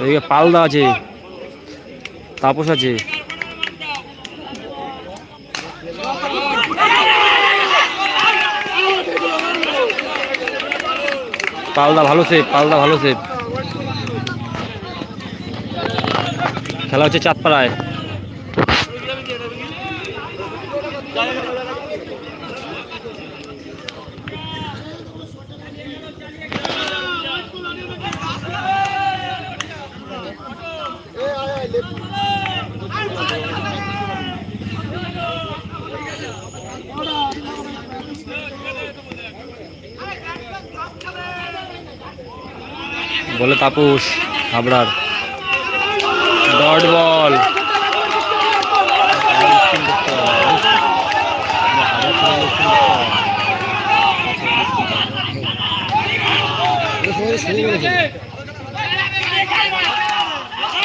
এদিকে পালদা আছে তাপস আছে। পালদা ভালো সেভ পালদা ভালো সেভ খেলা হচ্ছে চাঁদপাড়ায়। বলে তাপস হাবড়ার। ডট বল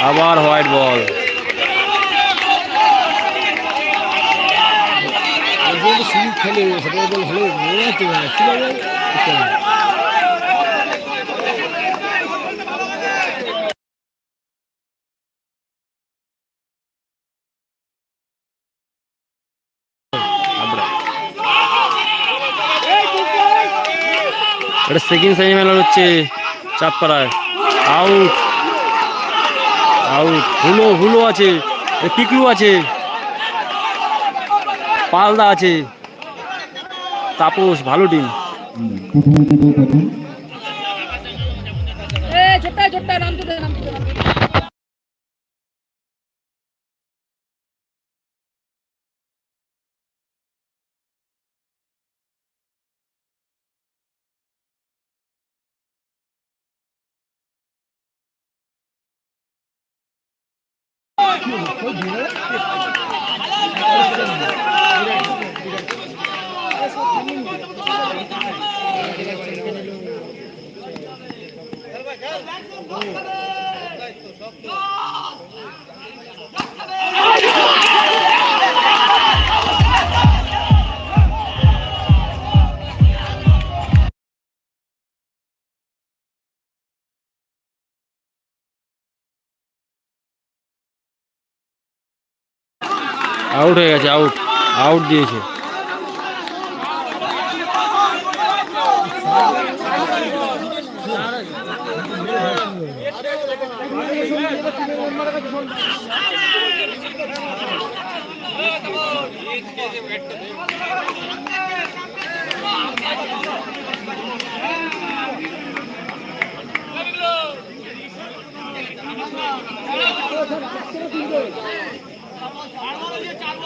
আবার হোয়াইট বল খেলে সেটা বল ভালো মনে হচ্ছে না কি বলে হাবড়া এটা সেকেন্ড সেমিফাইনাল হচ্ছে চাঁদপাড়ায়। আউট আউট হুলো হুলো আছে। পিকলু আছে। পালদা আছে। তাপস, ভালো টিম Doctor. আউট হয়ে গেছে আউট আউট দিয়েছে।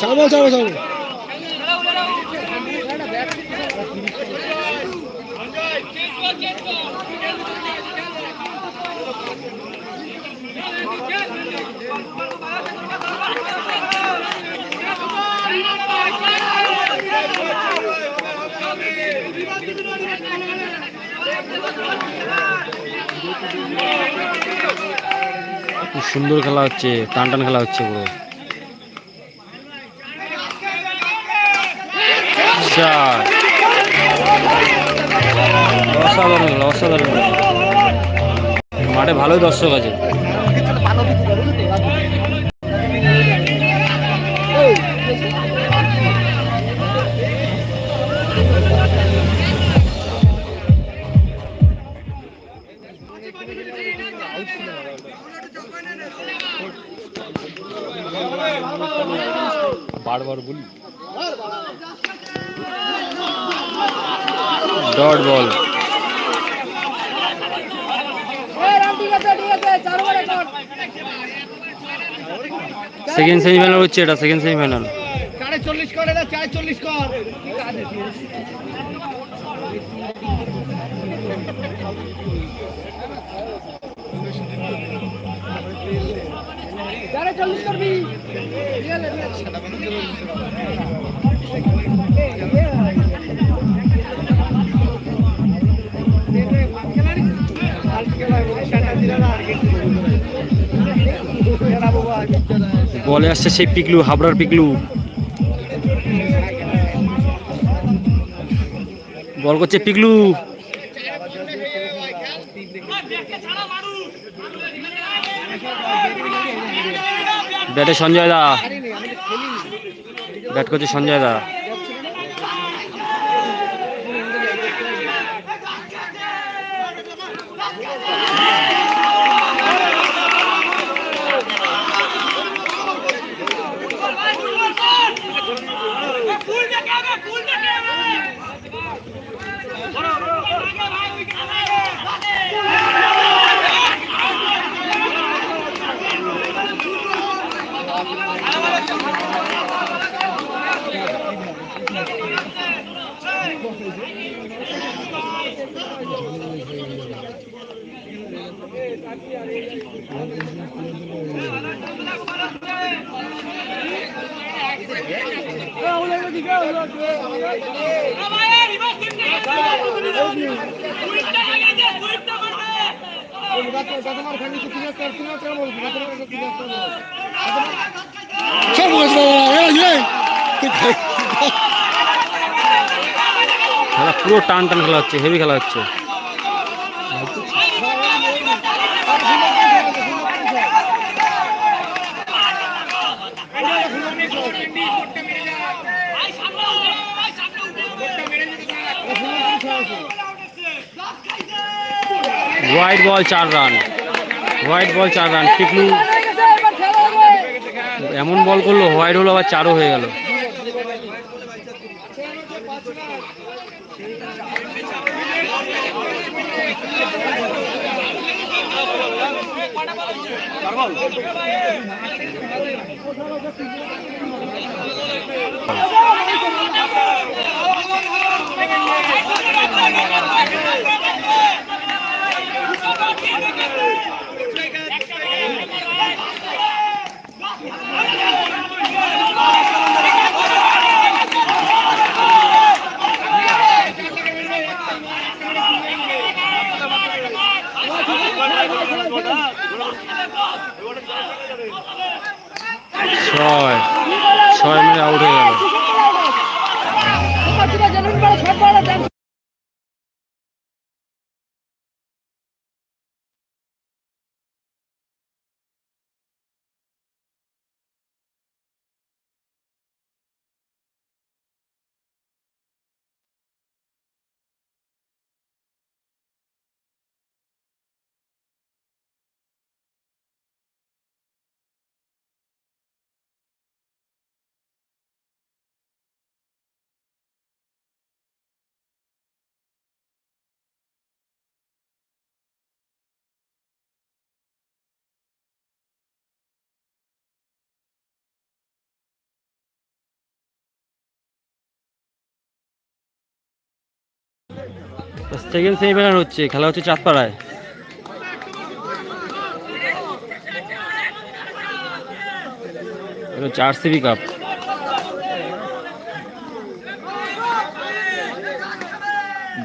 চাবো চাবো চাবো। খুব সুন্দর খেলা হচ্ছে টান টান খেলা হচ্ছে পুরো। চার অসাধারণ খেলা, অসাধারণ। মাঠে ভালোই দর্শক আছে। বারবার বলি। শর্ট বল সেকেন্ড সেমিফাইনাল হচ্ছে এটা সেকেন্ড সেমিফাইনাল চল্লিশ করবি বলে আসছে সেই পিকলু, হাবড়ার পিকলু। বল করছে পিকলু। ব্যাটে সঞ্জয় দা। ব্যাট করছে সঞ্জয় দা ফুল দেখে হবে ফুল দেখে হবে আমায় রিভার্স করতে সুইপটা লাগে যে সুইপটা করবে খেলা পুরো টান টান খেলা হচ্ছে হেভি খেলা হচ্ছে। হোয়াইট বল চার রান হোয়াইট বল চার রান টিকলু এমন বল করল হোয়াইট হলো, আবার চারও হয়ে গেল। সেকেন্ড সেমিফাইনাল হচ্ছে, খেলা হচ্ছে চাঁদপাড়ায়। চার সিবি কাপ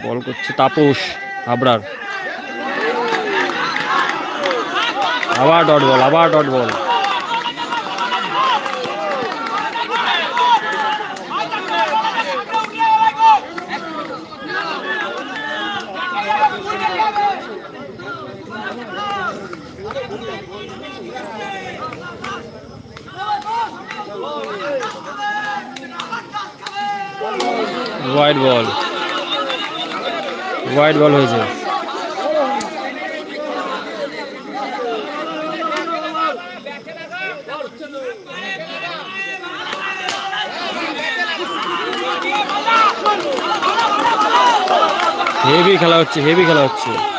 বল করছে তাপস হাবড়ার। আবার ডট বল, আবার dot ball. Wide ball wide ball হয়েছে। হেভি খেলা হচ্ছে হেভি খেলা হচ্ছে।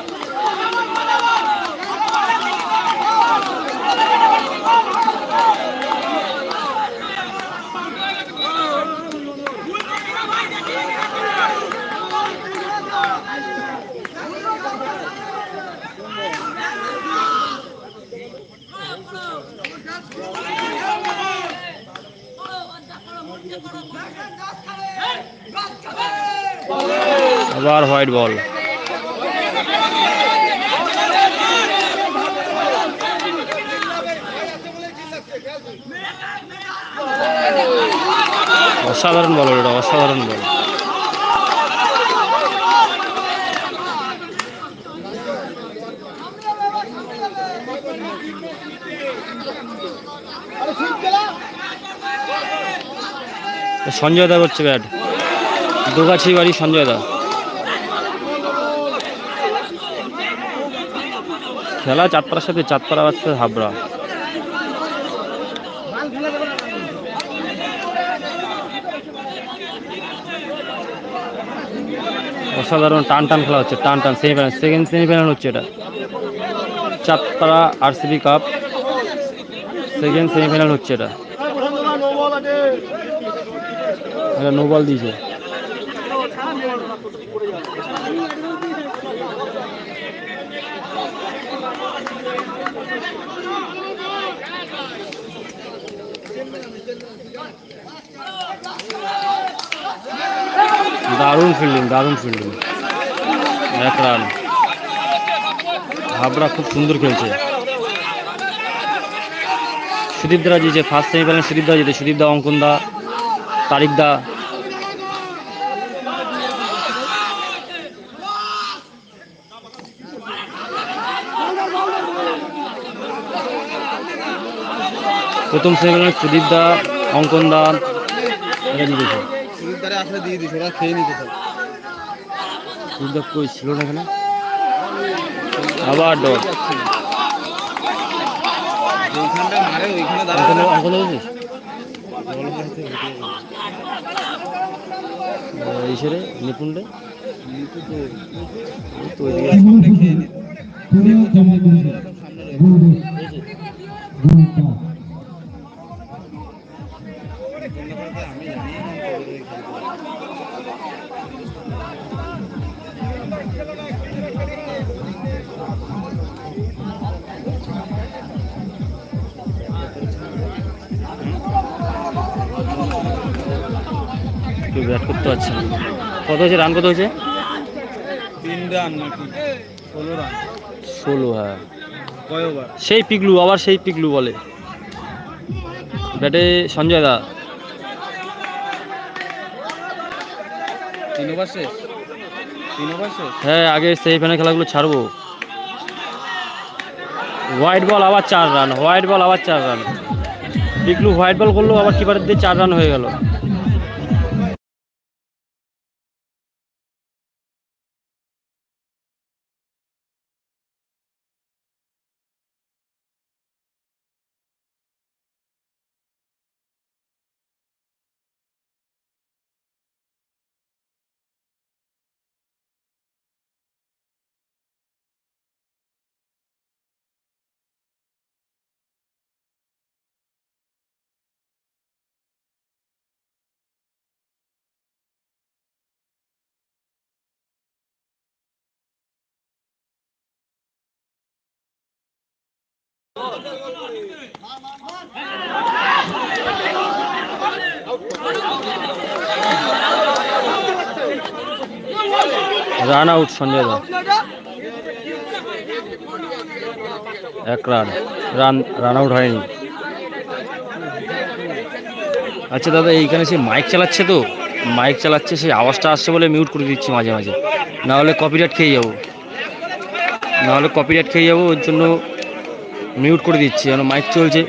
আবার হোয়াইট বল। অসাধারণ বল এটা অসাধারণ বল। সঞ্জয় দা হচ্ছে ব্যাট। দোগাছি বাড়ি সঞ্জয় দা। খেলা চাঁদপাড়ার সাথে চাঁদপাড়া বাচ্চা হাবড়া। অসাধারণ টান টান খেলা হচ্ছে টান টান সেমিফাইনাল সেকেন্ড সেমিফাইনাল হচ্ছে এটা। Chandpara RCB cup second semifinal হচ্ছে এটা। এটা নো বল দিয়েছে। দারুণ ফিল্ডিং দারুণ ফিল্ডিং এক রান হাবড়া খুব সুন্দর খেলছে। সুদীপ দা জিতেছে ফার্স্ট সেমিফাইনাল সুদীপ দা জিতে, সুদীপ দা, অঙ্কন দা, তারিক দা। প্রথম সেমিফাইনাল সুদীপ দা, অঙ্কন দা। জিতেছে। সুবিধারে আসলে দিয়ে দিস ওরা খেয়ে নিতে সুদীপ কই ছিল না এখানে আবার ডট যেখানটা মারে ওইখানে দাঁড়া অঙ্কন অঙ্কন দা ইসেরে নিপুণরে এই তো ওইদিকে সামনে খেয়ে নিতে লেবু তোমার সামনে কত হয়েছে? রান কত হয়েছে? তিন রান নাকি ষোলো রান ষোলো হ্যাঁ। সেই পিকলু আবার সেই পিকলু বলে। ব্যাটে সঞ্জয় দা। তিন ওভার শেষ? তিন ওভার শেষ? হ্যাঁ আগে সেমিফাইনাল খেলাগুলো ছাড়বো। হোয়াইট বল আবার চার রান হোয়াইট বল আবার চার রান পিকলু হোয়াইট বল করল আবার কিপারের দিয়ে চার রান হয়ে গেল। রান আউট, সঞ্জয় দা। এক রান। রান রান আউট হয়নি। আচ্ছা দাদা, এইখানে সে মাইক চালাচ্ছে তো। মাইক চালাচ্ছে, সেই আওয়াজটা আসছে বলে মিউট করে দিচ্ছি মাঝে মাঝে। না হলে কপিরাইট খেয়ে যাব। না হলে কপিরাইট খেয়ে যাব, ওর জন্য মিউট করে দিচ্ছি কারণ মাইক চলছে,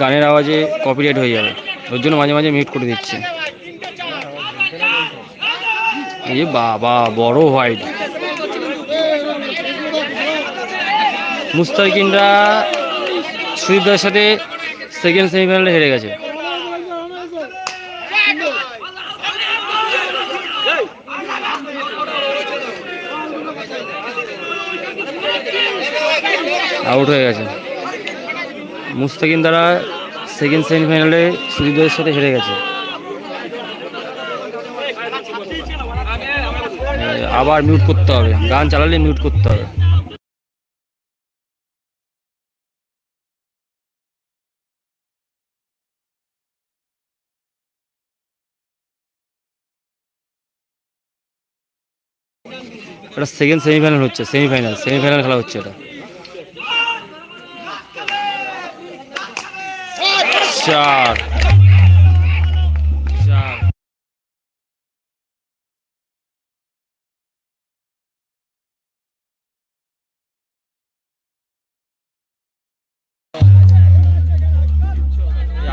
গানের আওয়াজে কপিরাইট হয়ে যাবে। ওর জন্য মাঝে মাঝে মিউট করে দিচ্ছি। এই বাবা, বড় হোয়াইট মুস্তাকিনরা সুদীপদার সাথে সেকেন্ড সেমিফাইনালে হেরে গেছে। আউট হয়ে গেছে। মুস্তাকিন দ্বারা সেকেন্ড সেমিফাইনালে সুদীপদার সাথে হেরে গেছে। আবার মিউট করতে হবে। গান চালালে মিউট করতে হবে। এটা সেকেন্ড সেমিফাইনাল হচ্ছে সেমিফাইনাল সেমিফাইনাল খেলা হচ্ছে এটা। চার চার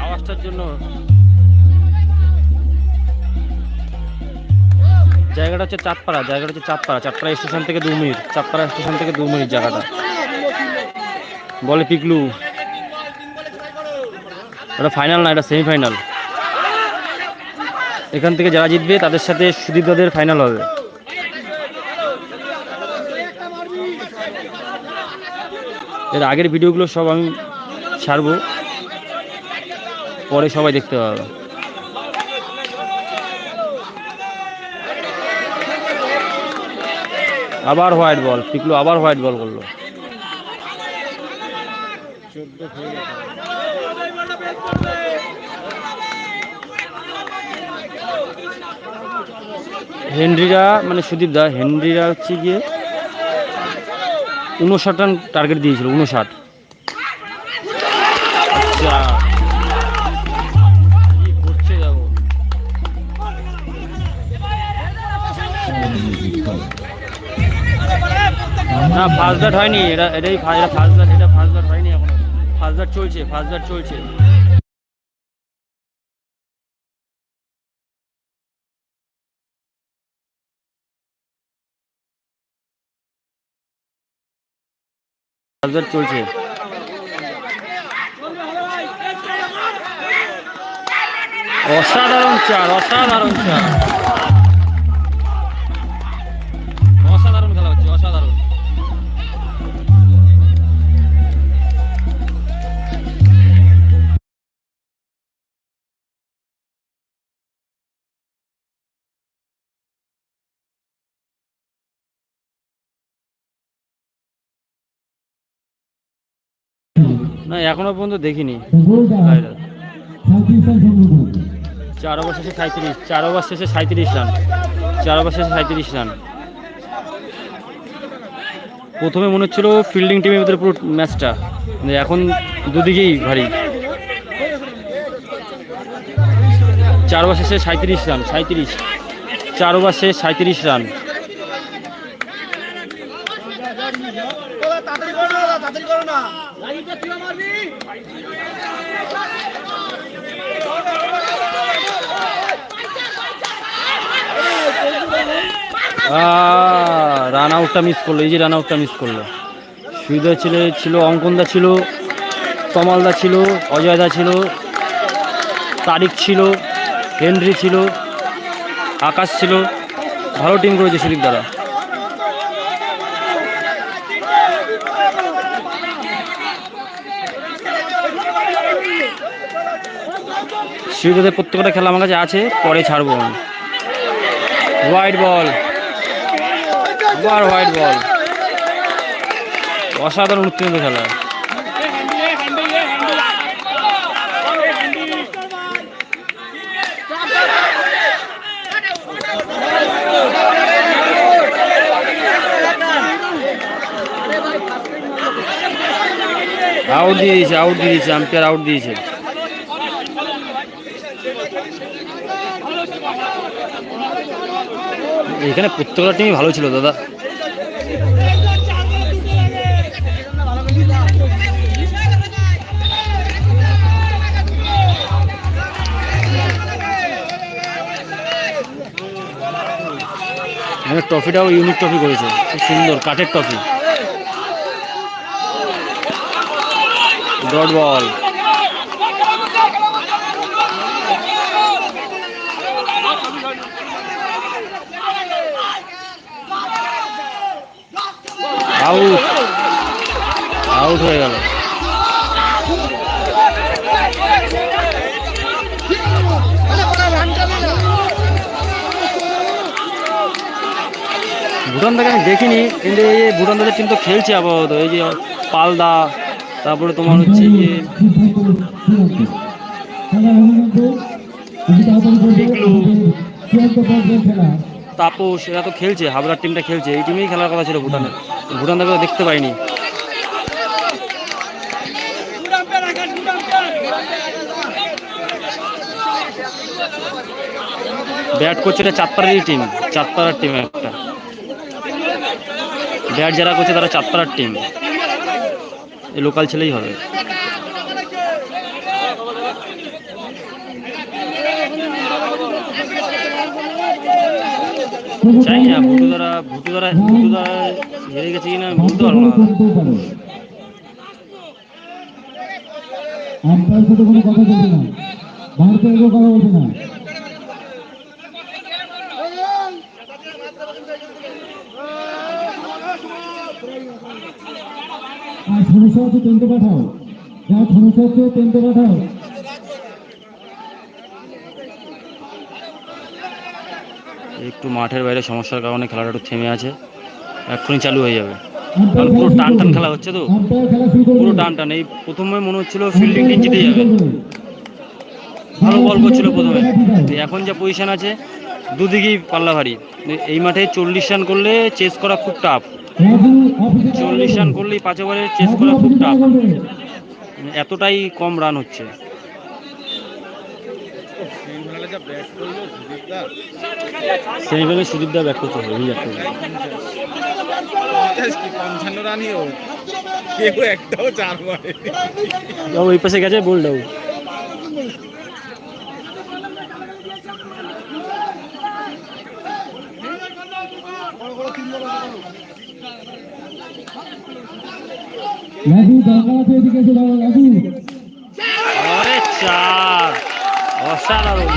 আওয়াজটার জন্য জায়গাটা হচ্ছে চাঁদপাড়া, জায়গাটা হচ্ছে চাঁদপাড়া চাঁদপাড়া স্টেশন থেকে দু মিনিট, চাঁদপাড়া স্টেশন থেকে দু মিনিট জায়গাটা। বলে পিকলু। এটা ফাইনাল না, এটা সেমিফাইনাল এখান থেকে যারা জিতবে, তাদের সাথে সুদীপ দাদের ফাইনাল হবে। এর আগের ভিডিওগুলো সব আমি ছাড়বো। পরে সবাই দেখতে পাবে। আবার হোয়াইট বল পিকলু আবার হোয়াইট বল করল। হেনরিরা মানে সুদীপ দা, হেনরিরা হচ্ছে গিয়ে উনষাট রান টার্গেট দিয়েছিল উনষাট আচ্ছা। না ফার্স্ট ব্যাট হয়নি এটা এটাই এটা ফার্স্ট ব্যাট এটা ফার্স্ট ব্যাট হয়নি এখনও। ফার্স্ট ব্যাট চলছে ফার্স্ট ব্যাট চলছে। ব্যাট চলছে। অসাধারণ চার অসাধারণ চার। না, এখনও পর্যন্ত দেখিনি। চার ওভার শেষে সাঁত্রিশ চার ওভার শেষে সাঁত্রিশ রান চার ওভার শেষে সাঁত্রিশ রান। প্রথমে মনে হচ্ছিল ফিল্ডিং টিমের ভিতরে পুরো ম্যাচটা এখন দুদিকেই ভারী। চার ওভার শেষে সাঁত্রিশ রান। সাঁত্রিশ চার ওভার শেষে সাঁত্রিশ রান রান আউটটা মিস করল, এই যে রান আউটটা মিস করল। সুবিধা ছিল ছিল, অঙ্কনদা ছিল কমলদা ছিল, অজয়দা ছিল, তারিক ছিল, হেনরি ছিল, আকাশ ছিল, ভালো টিম করেছে সুদীপ দাদা। সুবিধাদের প্রত্যেকটা খেলা আমার কাছে আছে, পরে ছাড়বো হোয়াইট বল হোয়াইট বল অসাধারণ উত্তীর্ণ খেলা। আউট দিয়ে দিয়েছে আউট দিয়ে দিয়েছে আম্পায়ার আউট দিয়েছে। এখানে প্রত্যেকটা টিমই ভালো ছিল, দাদা। এখানে ট্রফিটাও ইউনিক ট্রফি করেছে, খুব সুন্দর, কাঠের trophy dot ball out out হয়ে গেল। ভুটান থেকে আমি দেখিনি, কিন্তু এই ভুটান দাদের টিম তো খেলছে আপাতত। এই যে পালদা, তারপরে তোমার হচ্ছে তাপস, এরা তো খেলছে, হাবড়ার টিমটা খেলছে। এই টিমেই খেলার কথা ছিল ভুটানের। ভুটান দাবি দেখতে পাইনি। ব্যাট করছে এটা চাঁদপাড়ারই টিম চাঁদপাড়ার টিম একটা। ব্যাট যারা করছে তারা চাঁদপাড়ার টিম এই লোকাল ছেলেই হবে। চাই না ভুটু দ্বারা ভুটু দ্বারা ভুটু দ্বারা হেরে গেছে কিনা বলতে পারব না। আম্পায়ার সাথে কোনো কথা বলছে না ভারতের কেউ কথা বলছে না আর সমস্যা হচ্ছে টেন্টে পাঠাও? যার সমস্যা হচ্ছে টেন্টে পাঠাও। একটু মাঠের বাইরে সমস্যার কারণে খেলাটা একটু থেমে আছে। এক্ষুনি চালু হয়ে যাবে। কারণ পুরো টান টান খেলা হচ্ছে তো। পুরো টান টান এই প্রথমে মনে হচ্ছিল ফিল্ডিং টিম জিতে যাবে। ভালো বল করছিল প্রথমে। এখন যা পজিশন আছে, দুদিকেই পাল্লা ভারী এই মাঠে চল্লিশ রান করলে চেস করা খুব টাফ চল্লিশ রান করলেই পাঁচ ওভারে চেস করা খুব টাফ এতটাই কম রান হচ্ছে। সেমিফাইনালে সুদীপ দা ব্যাট করতে হবে করবে পঞ্চান্ন রানই ও? কেউ একটাও চার মারে ওই পাশে গেছে বোল্ড আউট রাজু দরকার আছে এদিকে দাঁড়াও, রাজু। আরে চার। অসাধারণ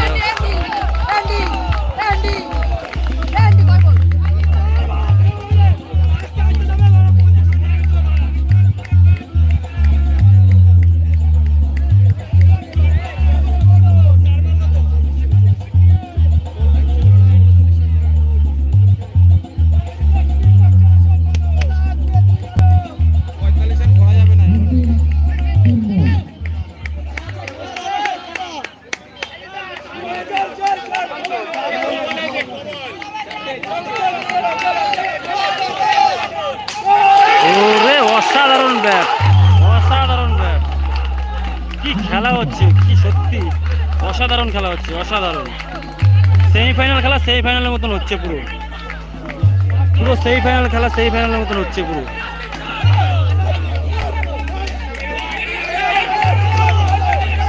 হচ্ছে পুরো।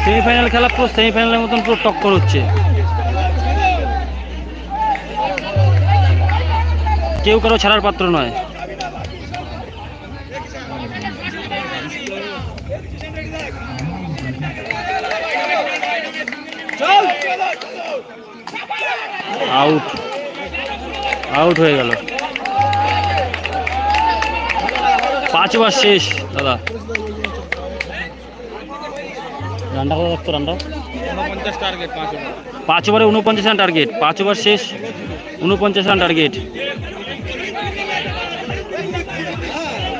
সেমিফাইনাল খেলা পুরো, সেমিফাইনালের মতন পুরো টক্কর হচ্ছে। কেউ কারও ছাড়ার পাত্র নয়। আউট আউট হয়ে গেল। পাঁচ ওভার শেষ দাদা। রানটা কত রাখতো টার্গেট পাঁচ ওভারে। উনপঞ্চাশ রান টার্গেট পাঁচ ওভার শেষ উনপঞ্চাশ রান টার্গেট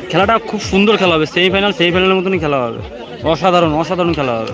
খেলাটা খুব সুন্দর খেলা হবে সেমিফাইনাল সেমিফাইনালের মতনই খেলা হবে। অসাধারণ অসাধারণ খেলা হবে।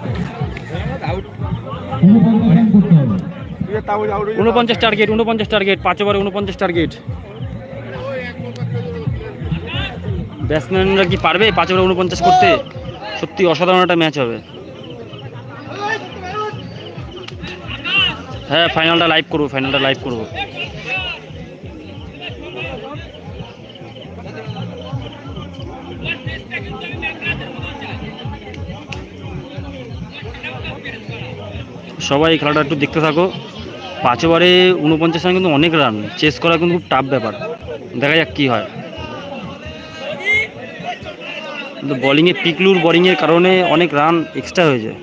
উনপঞ্চাশ টার্গেট উনপঞ্চাশ টার্গেট পাঁচ ওভারে উনপঞ্চাশ টার্গেট ব্যাটসম্যানরা কি পারবে পাঁচ ওভারে উনপঞ্চাশ করতে? সত্যি অসাধারণ একটা ম্যাচ হবে। হ্যাঁ ফাইনালটা লাইভ করব ফাইনালটা লাইভ করব। সবাই খেলাটা একটু দেখতে থাকো। পাঁচ ওভারে উনপঞ্চাশ রান কিন্তু অনেক রান। চেস করা কিন্তু খুব টাফ ব্যাপার। দেখা যাক কী হয়। কিন্তু বলিংয়ে পিকলুর বলিংয়ের কারণে অনেক রান এক্সট্রা হয়ে যায়